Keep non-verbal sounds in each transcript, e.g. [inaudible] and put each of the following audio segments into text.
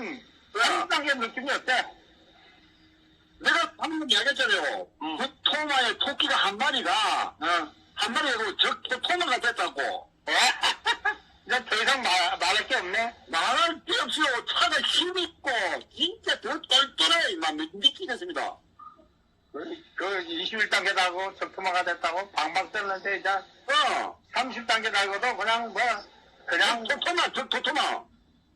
느낌은 30단계 느낌이 어때? 내가 방금 이야기했잖아요. 응. 그 토마에 토끼가 한 마리가 어. 한 마리가 저, 저 토마가 됐다고. [laughs] 이제 더 이상 말, 말할 게 없네. 말할 게 없어요. 차가 힘있고 진짜 더 똘똘해. 막 미치겠습니다. 그 21단계 달고 적토마가 됐다고 방방 떴는데 이제 어. 30단계 달고도 그냥 뭐 그냥 저 토마, 저, 저 토마.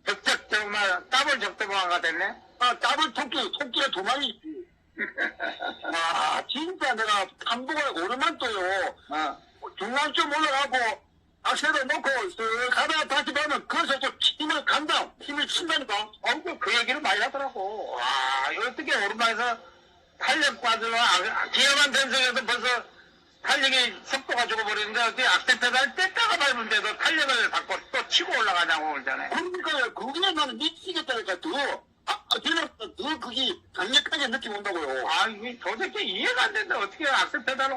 적적 정말 더블 적토마가 됐네. 아, 더블 토끼, 토끼가 두 마리 있지. [laughs] 아, 진짜 내가 감독을 오르만 또요. 어. 중앙점 올라가고 악셀을 놓고 쓱 가다가 다시 보면 거기서 또 힘을 간다. 힘을 친다니까. 아무튼 그 얘기를 많이 하더라고. 와, 이거 어떻게 오르막에서 탄력 빠져서 아, 기어만 된성에서 벌써 탄력이 속도가 죽어버리는데 어떻게 악셀 페달 뗐다가 밟은데도 탄력을 받고 또 치고 올라가냐고 그러잖아요. 그러니까 그게 나는 미치겠다니까 더 아, 아, 더, 더 그게 강력하게 느낌 온다고요. 아, 이게 도대체 이해가 안 되는데 어떻게 악셀 페달을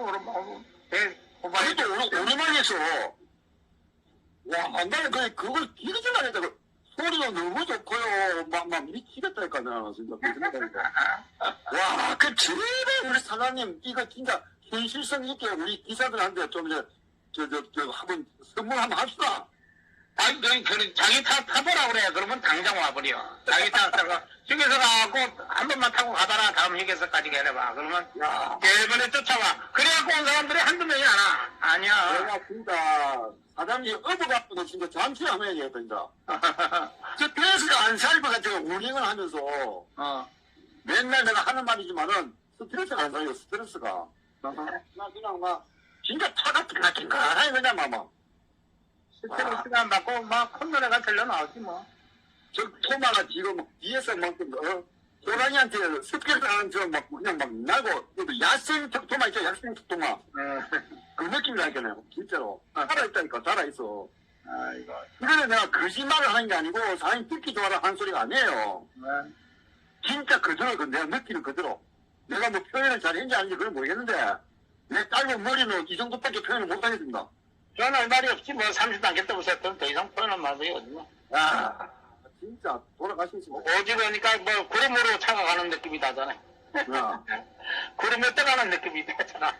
배, 고발이 그것도 오르, 오르막에서 와, 나는 그, 그걸 기르지 말했다. 그 소리가 너무 좋고요. 막, 막 미치겠다니까, 나 진짜. 그 생각하니까. 와, 그 제발 우리 사장님, 이거 진짜 현실성 있게 우리 기사들한테 좀 이제, 저, 저, 저, 한번 선물 한번 합시다. 아니, 그, 그, 자기 타, 타보라 그래. 그러면 당장 와버려. 자기 타, 타고, 휴게소 가고, 한 번만 타고 가봐라. 다음 휴게소까지 해봐. 그러면, 야, 대번에 쫓아와. 그래갖고 온 사람들이 한두 명이 안 와. 아니야. 내가 진짜, 사장님 어버갖고도 진짜 잠시 하면 진짜. [laughs] 저 배에서 안 살고 가지고 운행을 하면서, 어. 맨날 내가 하는 말이지만은, 스트레스가 안 살려, 스트레스가. 나 그냥 막, 진짜 차 같은 거 같은 거 하나 그냥 막, 막. 스트레스가 안 받고, 막, 콧노래가 들려 나오지 뭐. 저 토마가 지금 뒤에서 막, 어, 호랑이한테 스트레스 하는 저막 그냥 막 나고, 또 야생 토마 있죠, 야생 토마. 어. 그 느낌이 나잖아요, 진짜로. 살아있다니까, 살아있어. 아이고. 이거는 내가 거짓말을 하는 게 아니고, 사람이 듣기 좋아라 하는 소리가 아니에요. 네. 진짜 그대로, 그 내가 느끼는 그대로. 내가 뭐 표현을 잘했는지 아닌지 그건 모르겠는데, 내 짧은 머리는 이 정도밖에 표현을 못 하겠습니다. 표현할 말이 없지. 뭐, 30단계 때부터 더 이상 표현할 말이 뭐. 야 진짜 돌아가시겠습니다. 오지르니까 뭐, 구름으로 차가 가는 느낌이 나잖아. 야. [laughs] 구름에 떠가는 느낌이 나잖아.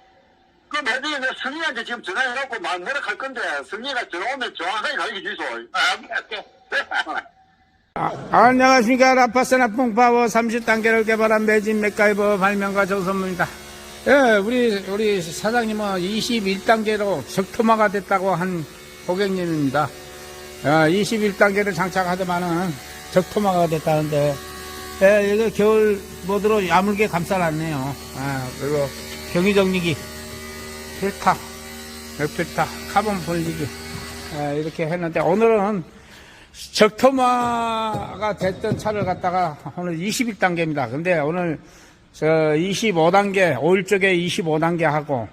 그 나중에 내가 승리한테 지금 전화해갖고 막 뭐라 할 건데, 승리가 전화 오면 정확하게 가르쳐 주소. 아, 오케이, 오케이. 아, 안녕하십니까. 라파스나 뽕파워 30단계를 개발한 매진 맥가이버 발명가 정선무입니다. 예, 우리, 우리 사장님은 21단계로 적토마가 됐다고 한 고객님입니다. 아, 21단계를 장착하더만은 적토마가 됐다는데, 예, 이거 겨울 모드로 야물게 감싸놨네요. 아, 그리고 경유정리기, 필터, 필터, 카본 볼리기, 아, 이렇게 했는데, 오늘은 적토마가 됐던 차를 갖다가 오늘 21단계입니다. 근데 오늘 저 25단계, 오일 쪽에 25단계 하고,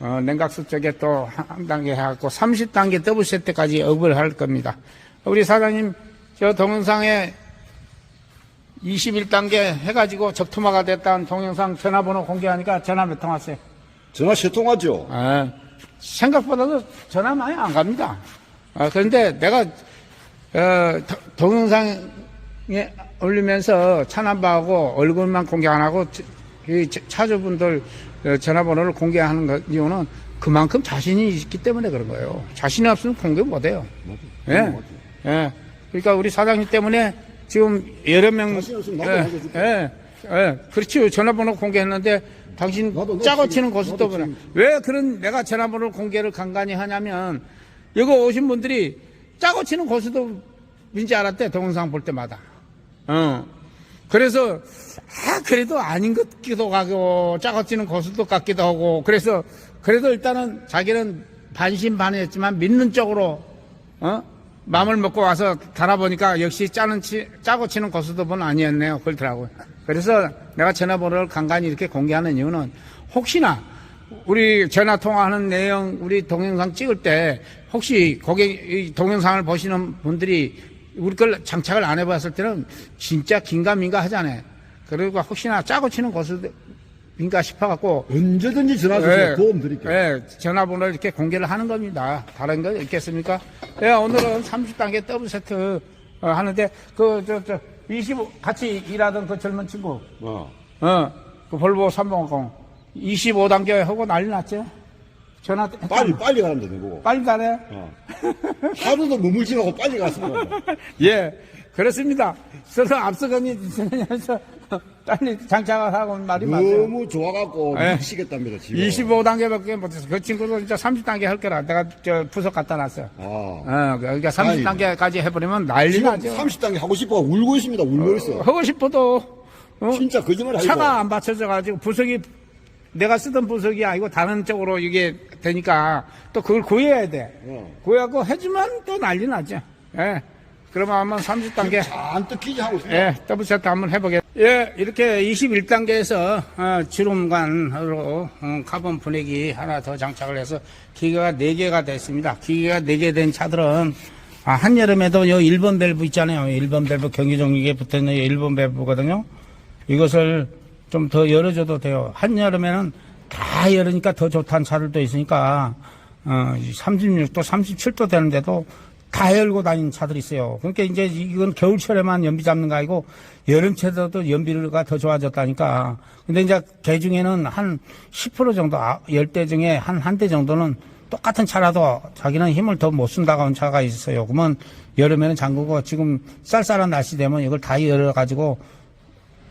어, 냉각수 쪽에 또 한 단계 해갖고 30단계 더블 세트까지 업을 할 겁니다. 우리 사장님, 저 동영상에 21단계 해가지고 적토마가 됐다는 동영상 전화번호 공개하니까 전화 몇 통 왔어요? 전화 세 통 하죠. 아, 생각보다도 전화 많이 안 갑니다. 아, 그런데 내가 어, 도- 동영상에 올리면서 차남바하고 얼굴만 공개 안 하고 저- 이 차- 차주분들 어, 전화번호를 공개하는 것- 이유는 그만큼 자신이 있기 때문에 그런 거예요. 자신이 없으면 공개 못 해요. 예. 예. 그러니까 우리 사장님 때문에 지금 여러 명. 자신 없으면 나도 예. 예. 예. 그렇지. 전화번호 공개했는데 당신 짜고 치는 고스톱을 지금- 왜 그런 내가 전화번호 공개를 간간히 하냐면 이거 오신 분들이 짜고 치는 고스톱인지 알았대 동영상 볼 때마다. 어. 그래서 아 그래도 아닌 것 같기도 하고 짜고 치는 고스톱 같기도 하고 그래서 그래도 일단은 자기는 반신반의했지만 믿는 쪽으로 어? 마음을 먹고 와서 달아보니까 역시 짜는 치, 짜고 치는 고스톱은 아니었네요. 그렇더라고요. 그래서 내가 전화번호를 간간히 이렇게 공개하는 이유는 혹시나 우리 전화 통화하는 내용 우리 동영상 찍을 때 혹시 고객 이 동영상을 보시는 분들이 우리 걸 장착을 안 해봤을 때는 진짜 긴가민가 하잖아요. 그리고 혹시나 짜고 치는 고스인가 싶어갖고 언제든지 전화 주세요. 예, 도움 드릴게요. 예, 전화번호를 이렇게 공개를 하는 겁니다. 다른 거 있겠습니까? 예, 오늘은 30단계 더블 세트 어, 하는데 그저저25 같이 일하던 그 젊은 친구 어. 어, 그 볼보 350 25단계 하고 난리 났죠. 전화 했잖아. 빨리, 빨리 가면 되는 거고. 빨리 가래. 어. 하루도 머물지 말고 빨리 갔으면. [laughs] 예, 그렇습니다. 서로 앞서거니 지내면서 빨리 장착을 하고 말이 맞아요. 너무 좋아갖고 예. 미치겠답니다, 지금. 25단계밖에 못해서 그 친구도 진짜 30단계 할 거라 내가 저 부서 갖다 놨어요. 아. 어, 그러니까 30단계까지 해버리면 난리 지금 나죠. 30단계 하고 싶어 울고 있습니다, 울고 있어. 하고 싶어도 어? 진짜 거짓말 아니고. 차가 안 받쳐져 가지고 부석이 내가 쓰던 부석이 아니고 다른 쪽으로 이게 되니까 또 그걸 구해야 돼. 어. 구해갖고 해주면 또 난리 나죠. 예. 그러면 한번 30단계, 잔뜩 기지 하고 있습니다. 예, 더블 세트 한번 해보겠. 예, 이렇게 21단계에서 어, 주름관으로 어, 카본 분해기 하나 더 장착을 해서 기계가 4개가 됐습니다. 기계가 4개 된 차들은 아, 한여름에도 요 1번 밸브 있잖아요. 1번 밸브 경기종이게 붙어있는 1번 밸브거든요. 이것을 좀 더 열어줘도 돼요. 한여름에는 다 열으니까 더 좋다는 차들도 있으니까, 어, 36도, 37도 되는데도 다 열고 다니는 차들이 있어요. 그러니까 이제 이건 겨울철에만 연비 잡는 거 아니고 여름철에도 연비가 더 좋아졌다니까. 근데 이제 개 중에는 한 10% 정도, 아, 10대 중에 한 한 대 정도는 똑같은 차라도 자기는 힘을 더 못 쓴다고 하는 차가 있어요. 그러면 여름에는 잠그고 지금 쌀쌀한 날씨 되면 이걸 다 열어가지고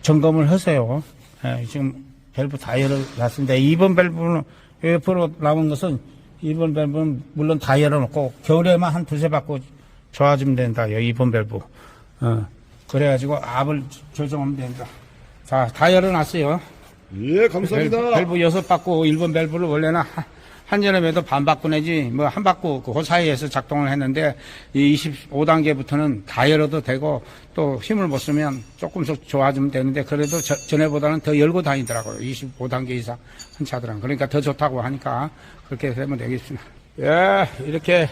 점검을 하세요. 예, 지금 밸브 다 열어놨습니다. 2번 밸브는 옆으로 남은 것은 2번 밸브는 물론 다 열어놓고 겨울에만 한 두세 바퀴 좋아지면 된다. 요 2번 밸브. 어, 그래가지고 압을 조정하면 된다. 자, 다 열어놨어요. 예, 감사합니다. 밸브, 밸브 여섯 바퀴 1번 밸브를 원래는 한- 한여름에도 반 바퀴 내지 뭐 한 바퀴 그 사이에서 작동을 했는데 이 25단계부터는 다 열어도 되고 또 힘을 못 쓰면 조금씩 좋아지면 되는데 그래도 저- 전에보다는 더 열고 다니더라고요. 25단계 이상 한 차들은. 그러니까 더 좋다고 하니까 그렇게 되면 되겠습니다. 예, 이렇게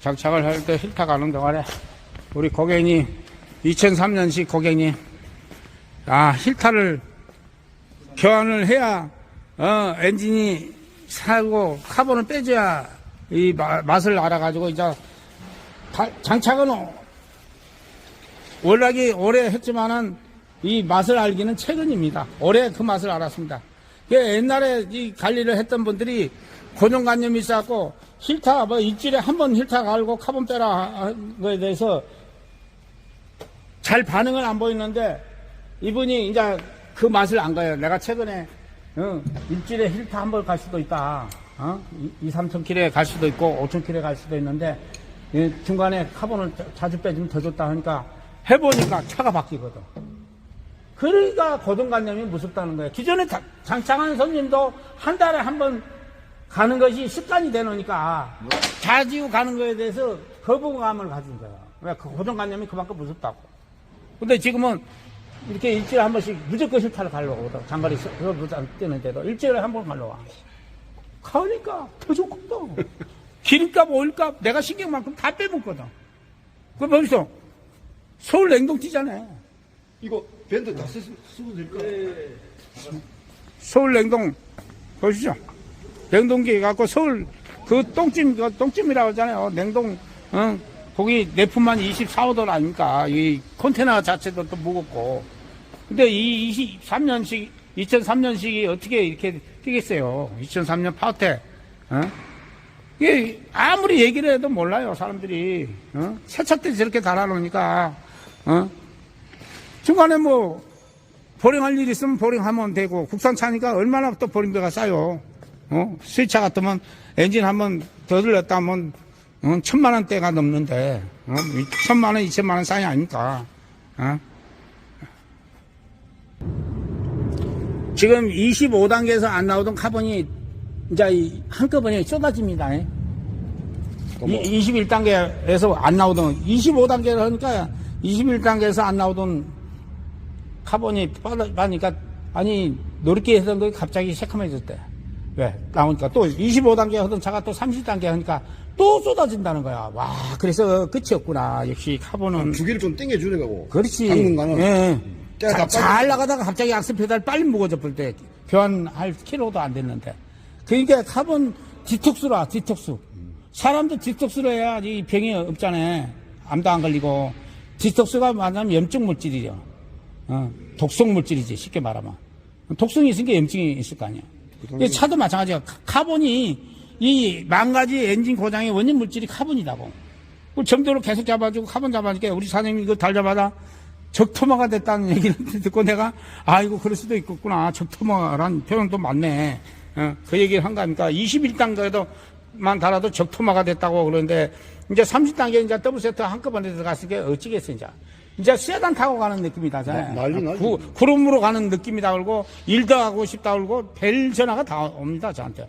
장착을 할 때 힐타 가는 동안에 우리 고객님 2003년식 고객님 아 힐타를 교환을 해야 어 엔진이 살고 카본을 빼줘야 이 마- 맛을 알아가지고 이제 다- 장착은 월락이 오래 했지만은 이 맛을 알기는 최근입니다. 올해 그 맛을 알았습니다. 그 옛날에 이 관리를 했던 분들이 고정관념이 있어갖고 힐타 뭐 일주일에 한 번 힐타 갈고 카본 빼라 한 거에 대해서 잘 반응을 안 보이는데 이분이 이제 그 맛을 안 가요. 내가 최근에 어, 일주일에 힐타 한번 갈 수도 있다. 어? 2, 3천 킬로에 갈 수도 있고 5천 킬로에 갈 수도 있는데 예, 중간에 카본을 자- 자주 빼주면 더 좋다 하니까 해보니까 차가 바뀌거든. 그러니까 고정관념이 무섭다는 거예요. 기존에 다- 장착한 손님도 한 달에 한 번 가는 것이 습관이 되놓으니까 자주 가는 거에 대해서 거부감을 가진 거야. 왜? 그 고정관념이 그만큼 무섭다고. 근데 지금은 이렇게 일주일에 한 번씩 무조건 실타를 가려고 하거든. 장거리 안 뛰는데도 일주일에 한 번 가려고. 가니까 더 좋거든. [laughs] 기름값, 오일값 내가 신경만큼 다 빼먹거든. 그 벌써 서울 냉동 뛰잖아요. 이거 밴드 다 쓰, 쓰면 될까요? 서울 냉동 보시죠. 냉동기 갖고 서울 그 똥찜 그 똥찜이라고 하잖아요. 냉동 어? 거기 내품만 24, 5도 아닙니까? 이 컨테이너 자체도 또 무겁고. 근데 이 23년식 2003년식이 어떻게 이렇게 뛰겠어요? 2003년 파워텍 어? 이게 아무리 얘기를 해도 몰라요 사람들이 어? 세차 때 저렇게 달아놓으니까 어? 중간에 뭐 보링할 일 있으면 보링하면 되고 국산차니까 얼마나 또 보링비가 싸요. 어? 수입차 같으면 엔진 한번 더 들렸다 하면 어? 천만 원대가 넘는데 어? 이 천만 원, 이천만 원 사이 아닙니까? 어? 지금 25단계에서 안 나오던 카본이 이제 이 한꺼번에 쏟아집니다. 이 21단계에서 안 나오던 25단계를 하니까 21단계에서 안 나오던 카본이 빠니까 아니 노릇게 했던 거 갑자기 새카매졌대. 왜? 나오니까 또 25단계 하던 차가 또 30단계 하니까 또 쏟아진다는 거야. 와 그래서 끝이 없구나. 역시 카본은 주기를 좀 땡겨주는 거고. 그렇지. 당분간은. 예. 자, 다 잘. 나가다가 갑자기 악셀 페달 빨리 무거워져 볼때 교환할 키로도 안 됐는데. 그러니까 카본 디톡스라 디톡스. 사람도 디톡스로 해야 이 병이 없잖아요. 암도 안 걸리고 디톡스가 말하면 염증 물질이죠. 어, 독성 물질이지, 쉽게 말하면. 독성이 있으니까 염증이 있을 거 아니야. 이 차도 마찬가지야. 카- 카본이 이 망가지 엔진 고장의 원인 물질이 카본이다고. 그 점도를 계속 잡아주고 카본 잡아주니까 우리 사장님이 이거 달자마자 적토마가 됐다는 얘기를 [laughs] 듣고 내가 아이고 그럴 수도 있겠구나. 적토마란 표현도 맞네. 어, 그 얘기를 한 거니까 21단계에도만 달아도 적토마가 됐다고 그러는데 이제 30단계 이제 더블 세트 한꺼번에 들어갔으니까 어찌겠어 이제. 이제 세단 타고 가는 느낌이 다. 잖아요. 나- 난리 나지. 구, 구름으로 가는 느낌이다 그러고 일도 하고 싶다 그러고 별 전화가 다 옵니다 저한테.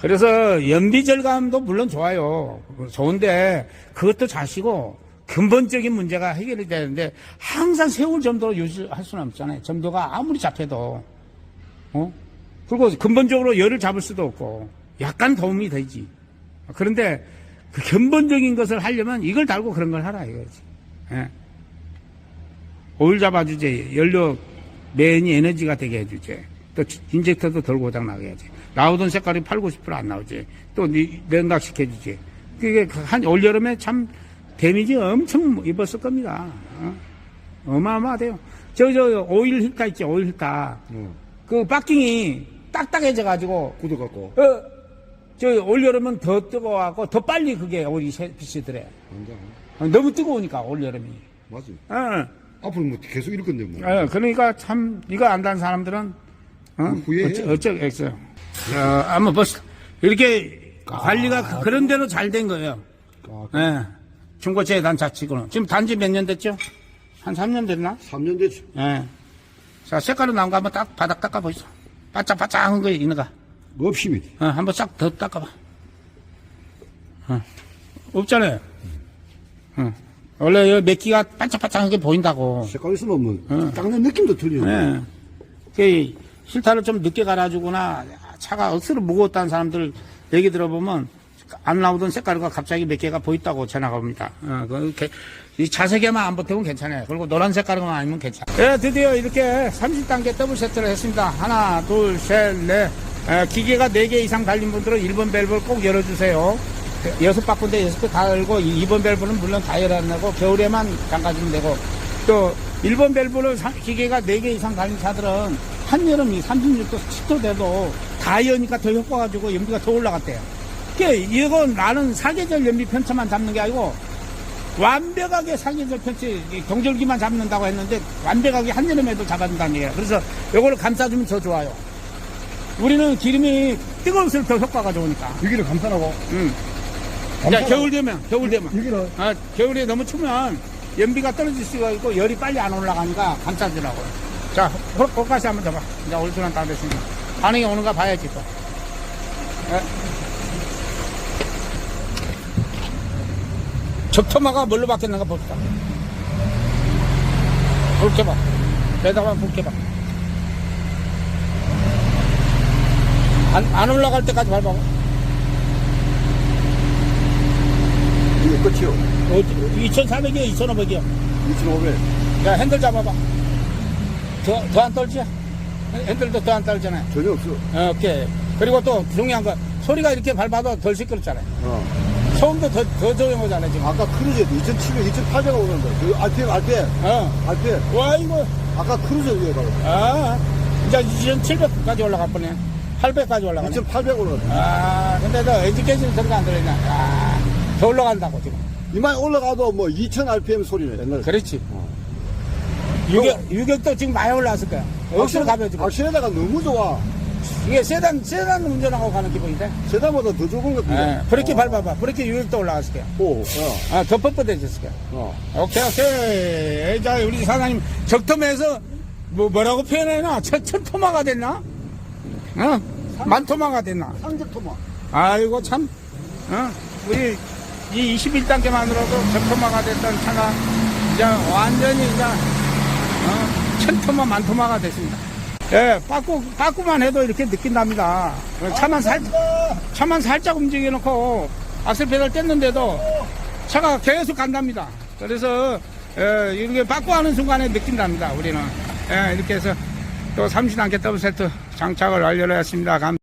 그래서 연비 절감도 물론 좋아요. 좋은데 그것도 자시고 근본적인 문제가 해결이 되는데 항상 세월 점도로 유지할 수는 없잖아요. 점도가 아무리 잡혀도 어? 그리고 근본적으로 열을 잡을 수도 없고 약간 도움이 되지. 그런데 그 근본적인 것을 하려면 이걸 달고 그런 걸 하라 이거지. 예. 오일 잡아주지. 연료 매연이 에너지가 되게 해주지. 또 인젝터도 덜 고장 나게 해야지. 나오던 색깔이 8, 90%안 나오지. 또 냉각시켜주지. 그게 한 올여름에 참 데미지 엄청 입었을 겁니다. 어? 어마어마하대요. 저, 저, 오일 히타 있지, 오일 히타. 어. 그 바킹이 딱딱해져가지고, 굳어갖고. 어, 저 올여름은 더 뜨거워하고 더 빨리 그게 오일이 새- 비치더래. 완전. 어, 너무 뜨거우니까, 올여름이. 맞지. 어. 앞으로 뭐 계속 이럴 건데 뭐. 어, 그러니까 참 이거 안다는 사람들은 어? 후회해. 어쩌, 어쩌겠어요. 어, 한번 보시다. 이렇게 관리가 그- 그런 대로 잘 된 거예요. 아, 예. 중고재단 자치구는. 지금 단지 몇 년 됐죠? 한 3년 됐나? 3년 됐지. 예. 자, 색깔은 나온 거 한번 딱 바닥 닦아보시죠. 바짝바짝한 거 있는 거. 뭐 없심이. 어, 한번 싹 더 닦아봐. 어. 없잖아요. 어. 원래 이 맥기가 반짝반짝한 게 보인다고. 색깔 있으면 뭐, 어. 닦는 느낌도 틀리네. 예. 그 실타를 좀 늦게 갈아주거나 차가 억수로 무거웠다는 사람들 얘기 들어보면 안 나오던 색깔과 갑자기 몇 개가 보였다고 전화가 옵니다. 어, 그, 이렇게 이 자세게만 안 붙으면 괜찮아요. 그리고 노란 색깔만 아니면 괜찮아요. 예, 드디어 이렇게 30단계 더블 세트를 했습니다. 하나, 둘, 셋, 넷. 에, 기계가 4개 이상 달린 분들은 1번 밸브를 꼭 열어주세요. 여섯 바꾼데 여섯 개 다 열고 2번 밸브는 물론 다 열어내고 겨울에만 잠가주면 되고 또 1번 밸브를 사- 기계가 4개 이상 달린 차들은 한여름이 36도, 10도 돼도 다 여니까 더 효과가 주고 연비가 더 올라갔대요. 그 이거 나는 사계절 연비 편차만 잡는 게 아니고 완벽하게 사계절 편차 이 경절기만 잡는다고 했는데 완벽하게 한여름에도 잡아준다는 얘기예요. 그래서 이거를 감싸주면 더 좋아요. 우리는 기름이 뜨거울수록 더 효과가 좋으니까. 여기를 감탄하고. 음. 자, 겨울 되면, 겨울 되면. 여기는 아, 겨울에 너무 추면 연비가 떨어질 수가 있고 열이 빨리 안 올라가니까 감싸주라고요. 자, 홀- 홀가시 한번 더 봐. 이제 올드란 다 됐으니까. 반응이 오는가 봐야지 또. 예. 적토마가 뭘로 바뀌었는가 봅시다. 불 켜봐. 배다가 불 켜봐. 안, 안 올라갈 때까지 밟아봐. 이게 끝이요. 어디, 2,400이야, 2,500이야. 2,500. 야, 핸들 잡아봐. 더, 더 안 떨지? 핸들도 더 안 떨잖아요. 전혀 없어. 어, 오케이. 그리고 또 중요한 거, 소리가 이렇게 밟아도 덜 시끄럽잖아요. 어. 소음도 더, 더 조용하잖아요, 지금. 아까 크루즈 2,700, 2,800가 오는데. 그 RPM, RPM. 어. RPM. 와, 이거, 아까 크루즈 위에 가고. 아, 이제 2,700까지 올라갈 뻔해. 800까지 올라가네. 2,800 올라가. 아, 근데 너 엔진까지는 소리가 안 들리냐. 아, 더 올라간다고, 지금. 이만 올라가도 뭐 2,000 RPM 소리네, 옛날에. 그렇지. 유격, 유격도 지금 많이 올라왔을 거야. 억수로 가벼지고. 악신에다가 너무 좋아. 이게 세단, 세단 운전하고 가는 기분인데. 세단보다 더 좋은 것 같은데. 예, 브레이크 밟아봐. 브레이크 유격도 올라갔을 거야. 오, 어, 아, 더 뻣뻣해졌을 거야. 어. 오케이, 오케이. 자, 우리 사장님, 적토마에서 뭐, 뭐라고 표현해나? 첫, 첫 토마가 됐나? 어? 만토마가 됐나? 상적토마. 아이고, 참, 어? 우리 이 21단계만으로도 적토마가 됐던 차가 이제 완전히 이제, 어? 천토마, 만토마가 됐습니다. 예, 빠꾸, 빠꾸만 해도 이렇게 느낀답니다. 차만 살, 차만 살짝 움직여놓고 악셀 페달 뗐는데도 차가 계속 간답니다. 그래서 예, 이렇게 바꿔하는 순간에 느낀답니다. 우리는 예, 이렇게 해서 또 30단계 더블 세트 장착을 완료를 했습니다. 감